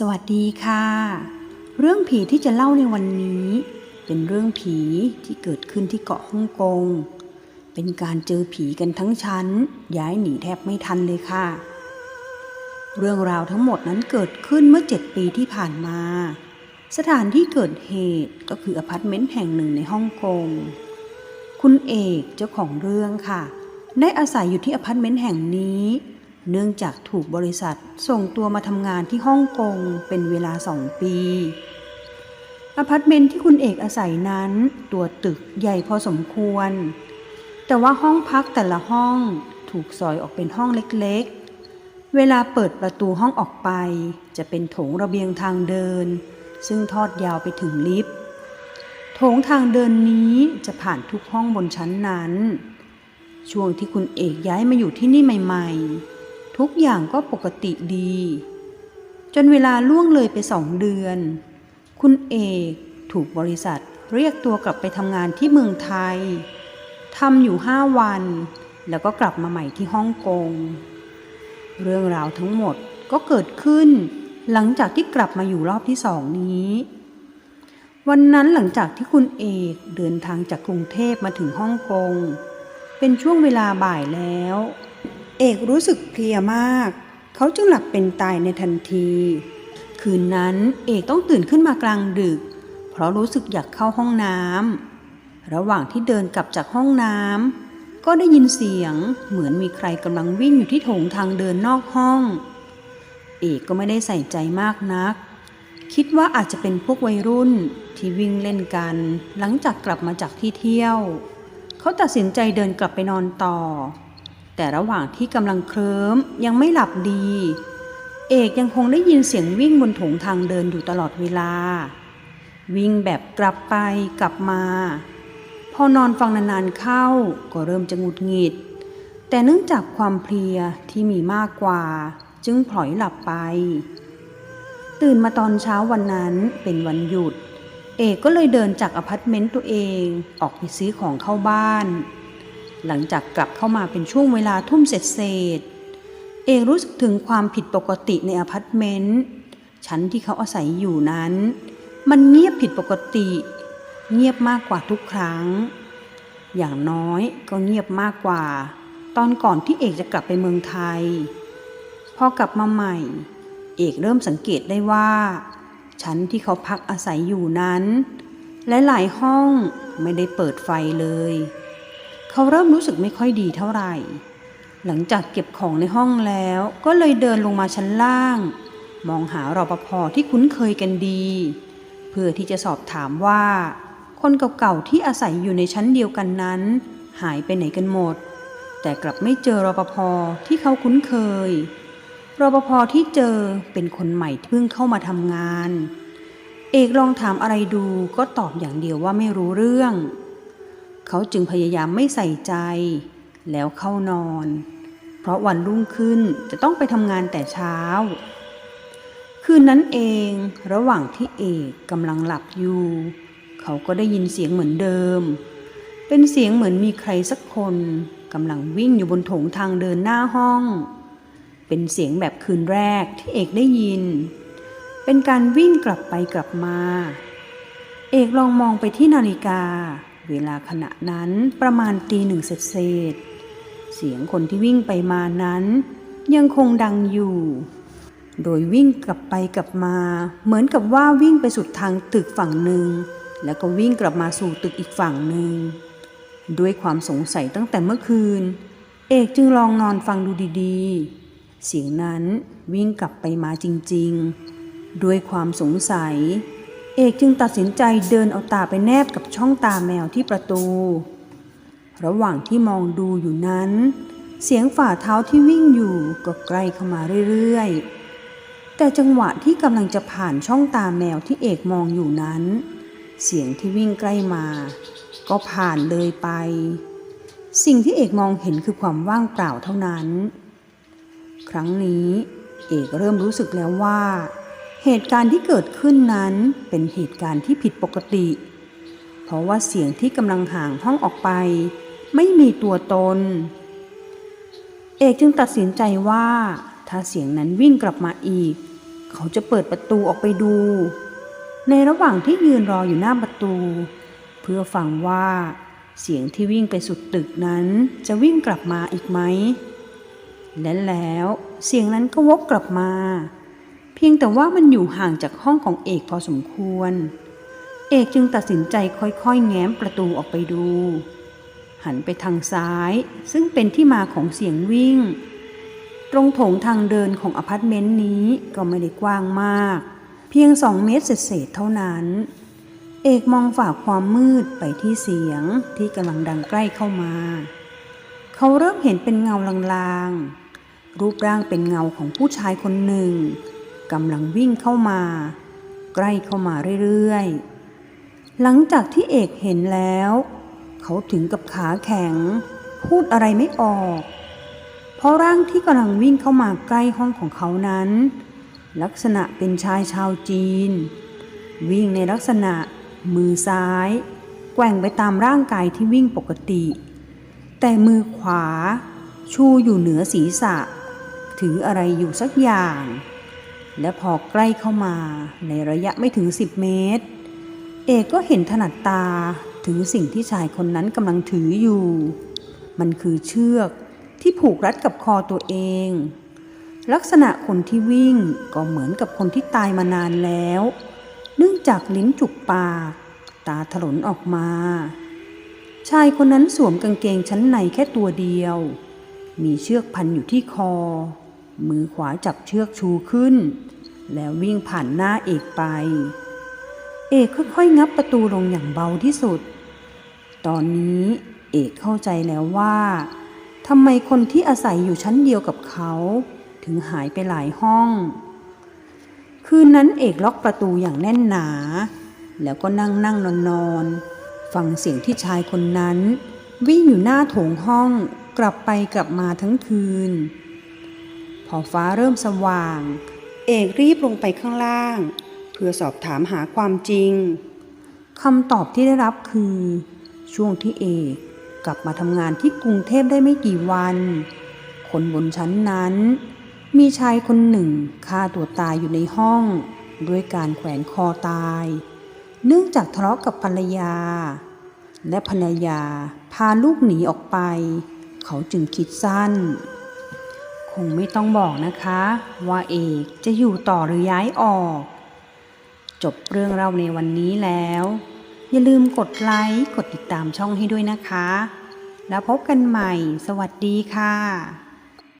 สวัสดีค่ะ เรื่องผีที่จะเล่าในวันนี้ เป็นเรื่องผีที่เกิดขึ้นที่เกาะฮ่องกง เป็นการเจอผีกันทั้งชั้น ย้ายหนีแทบไม่ทันเลยค่ะ เรื่องราวทั้งหมดนั้นเกิดขึ้นเมื่อเจ็ดปีที่ผ่านมา สถานที่เกิดเหตุก็คืออพาร์ตเมนต์แห่งหนึ่งในฮ่องกง คุณเอกเจ้าของเรื่องค่ะ ได้อาศัยอยู่ที่อพาร์ตเมนต์แห่งนี้ เนื่องจากถูกบริษัทส่งตัวมาทำงานที่ฮ่องกงเป็นเวลาสองปีอพาร์ตเมนต์ที่คุณเอกอาศัยนั้น ตัวตึกใหญ่พอสมควร แต่ว่าห้องพักแต่ละห้องถูกซอยออกเป็นห้องเล็กๆ เวลาเปิดประตูห้องออกไป จะเป็นโถงระเบียงทางเดิน ซึ่งทอดยาวไปถึงลิฟต์โถงทางเดินนี้จะผ่านทุกห้องบนชั้นนั้น ช่วงที่คุณเอกย้ายมาอยู่ที่นี่ใหม่ ๆ ทุกอย่างก็ปกติดี จนเวลาล่วงเลยไปสองเดือน คุณเอกถูกบริษัทเรียกตัวกลับไปทำงานที่เมืองไทยทำอยู่ห้าวัน แล้วก็กลับมาใหม่ที่ฮ่องกง เรื่องราวทั้งหมดก็เกิดขึ้น หลังจากที่กลับมาอยู่รอบที่สองนี้ วันนั้นหลังจากที่คุณเอกเดินทางจากกรุงเทพมาถึงฮ่องกง เป็นช่วงเวลาบ่ายแล้ว เอกรู้สึกเพลียมาก เขาจึงหลับเป็นตายในทันที คืนนั้นเอกต้องตื่นขึ้นมากลางดึก เพราะรู้สึกอยากเข้าห้องน้ำระหว่างที่เดินกลับจากห้องน้ำก็ได้ยินเสียงเหมือนมีใครกำลังวิ่งอยู่ที่โถงทางเดินนอกห้อง เอกก็ไม่ได้ใส่ใจมากนัก คิดว่าอาจจะเป็นพวกวัยรุ่นที่วิ่งเล่นกัน หลังจากกลับมาจากที่เที่ยว เขาตัดสินใจเดินกลับไปนอนต่อ แต่ระหว่างที่กำลังเคลิ้มยังไม่หลับดี เอกยังคงได้ยินเสียงวิ่งบนถงทางเดินอยู่ตลอดเวลา วิ่งแบบกลับไปกลับมา พอนอนฟังนานๆเข้าก็เริ่มจะงุดหงิด แต่เนื่องจากความเพลียที่มีมากกว่า จึงพลอยหลับไป ตื่นมาตอนเช้าวันนั้นเป็นวันหยุด เอกก็เลยเดินจากอพาร์ตเมนต์ตัวเองออกไปซื้อของเข้าบ้าน หลังจากกลับเข้ามาเป็นช่วงเวลาทุ่มเสร็จเศษ เอกรู้สึกถึงความผิดปกติในอพาร์ตเมนต์ชั้นที่เขาอาศัยอยู่นั้น มันเงียบผิดปกติ เงียบมากกว่าทุกครั้ง อย่างน้อยก็เงียบมากกว่า ตอนก่อนที่เอกจะกลับไปเมืองไทย พอกลับมาใหม่ เอกเริ่มสังเกตได้ว่าชั้นที่เขาพักอาศัยอยู่นั้นและหลายๆห้องไม่ได้เปิดไฟเลย เขาเริ่มรู้สึกไม่ค่อยดีเท่าไหร่ หลังจากเก็บของในห้องแล้วก็เลยเดินลงมาชั้นล่าง มองหารอปภที่คุ้นเคยกันดี เพื่อที่จะสอบถามว่า คนเก่าๆที่อาศัยอยู่ในชั้นเดียวกันนั้น หายไปไหนกันหมด แต่กลับไม่เจอรอปภที่เขาคุ้นเคยรปภที่เจอเป็นคนใหม่ที่เพิ่งเข้ามาทำงาน เอกลองถามอะไรดูก็ตอบอย่างเดียวว่าไม่รู้เรื่อง เขาจึงพยายามไม่ใส่ใจ แล้วเข้านอน เพราะวันรุ่งขึ้นจะต้องไปทำงานแต่เช้า คืนนั้นเองระหว่างที่เอกกำลังหลับอยู่ เขาก็ได้ยินเสียงเหมือนเดิม เป็นเสียงเหมือนมีใครสักคนกำลังวิ่งอยู่บนโถงทางเดินหน้าห้อง เป็นเสียงแบบคืนแรกที่เอกได้ยิน เป็นการวิ่งกลับไปกลับมา เอกลองมองไปที่นาฬิกา เวลาขณะนั้นประมาณตีหนึ่งเศษเศษ เสียงคนที่วิ่งไปมานั้น ยังคงดังอยู่ โดยวิ่งกลับไปกลับมา เหมือนกับว่าวิ่งไปสุดทางตึกฝั่งหนึ่ง แล้วก็วิ่งกลับมาสู่ตึกอีกฝั่งหนึ่ง ด้วยความสงสัยตั้งแต่เมื่อคืน เอกจึงลองนอนฟังดูดีๆ เสียงนั้นวิ่งกลับไปมาจริง ๆ ด้วยความสงสัย เอกจึงตัดสินใจเดินเอาตาไปแนบกับช่องตาแมวที่ประตู ระหว่างที่มองดูอยู่นั้น เสียงฝ่าเท้าที่วิ่งอยู่ก็ใกล้เข้ามาเรื่อยๆ แต่จังหวะที่กำลังจะผ่านช่องตาแมวที่เอกมองอยู่นั้น เสียงที่วิ่งใกล้มา ก็ผ่านเลยไป สิ่งที่เอกมองเห็นคือความว่างเปล่าเท่านั้น ครั้งนี้เอกเริ่มรู้สึกแล้วว่า เหตุการณ์ที่เกิดขึ้นนั้นเป็นเหตุการณ์ที่ผิดปกติ เพราะว่าเสียงที่กำลังห่างห้องออกไป ไม่มีตัวตน เอกจึงตัดสินใจว่า ถ้าเสียงนั้นวิ่งกลับมาอีก เขาจะเปิดประตูออกไปดู ในระหว่างที่ยืนรออยู่หน้าประตู เพื่อฟังว่าเสียงที่วิ่งไปสุดตึกนั้นจะวิ่งกลับมาอีกไหมและแล้วเสียงนั้นก็วกกลับมา เพียงแต่ว่ามันอยู่ห่างจากห้องของเอกพอสมควร เอกจึงตัดสินใจค่อยๆ แง้มประตูออกไปดู หันไปทางซ้าย ซึ่งเป็นที่มาของเสียงวิ่ง ตรงโถงทางเดินของอพาร์ตเมนต์นี้ก็ไม่ได้กว้างมาก เพียงสองเมตรเศษๆเท่านั้น เอกมองฝ่าความมืดไปที่เสียงที่กำลังดังใกล้เข้ามา เขาเริ่มเห็นเป็นเงาลางๆ รูปร่างเป็นเงาของผู้ชายคนหนึ่ง กำลังวิ่งเข้ามา ใกล้เข้ามาเรื่อยๆ หลังจากที่เอกเห็นแล้ว เขาถึงกับขาแข็ง พูดอะไรไม่ออก เพราะร่างที่กำลังวิ่งเข้ามาใกล้ห้องของเขานั้น ลักษณะเป็นชายชาวจีน วิ่งในลักษณะมือซ้าย แกว่งไปตามร่างกายที่วิ่งปกติ แต่มือขวาชูอยู่เหนือศีรษะ ถืออะไรอยู่สักอย่าง และพอใกล้เข้ามาในระยะไม่ถึง 10 เมตร เอกก็เห็นถนัดตาถึงสิ่งที่ชายคนนั้นกำลังถืออยู่ มันคือเชือกที่ผูกรัดกับคอตัวเอง ลักษณะคนที่วิ่งก็เหมือนกับคนที่ตายมานานแล้ว เนื่องจากลิ้นจุกปาก ตาถลนออกมา ชายคนนั้นสวมกางเกงชั้นในแค่ตัวเดียว มีเชือกพันอยู่ที่คอ มือขวาจับเชือกชูขึ้น แล้ววิ่งผ่านหน้าเอกไป เอกค่อยๆ งับประตูลงอย่างเบาที่สุด ตอนนี้เอกเข้าใจแล้วว่าทำไมคนที่อาศัยอยู่ชั้นเดียวกับเขา ถึงหายไปหลายห้อง คืนนั้นเอกล็อกประตูอย่างแน่นหนา แล้วก็นั่งนั่งนอนนอนฟังเสียงที่ชายคนนั้น วิ่งอยู่หน้าโถงห้องกลับไปกลับมาทั้งคืน พอฟ้าเริ่มสว่าง เอกรีบลงไปข้างล่าง เพื่อสอบถามหาความจริงคำตอบที่ได้รับคือ ช่วงที่เอกกลับมาทำงานที่กรุงเทพได้ไม่กี่วัน คนบนชั้นนั้น มีชายคนหนึ่งฆ่าตัวตายอยู่ในห้อง ด้วยการแขวนคอตาย เนื่องจากทะเลาะกับภรรยา และภรรยาพาลูกหนีออกไป เขาจึงคิดสั้น งไม่ต้องบอกนะคะ ว่าเอกจะอยู่ต่อหรือย้ายออก จบเรื่องเราในวันนี้แล้ว อย่าลืมกดไลค์ กดติดตามช่องให้ด้วยนะคะ แล้วพบกันใหม่ สวัสดีค่ะ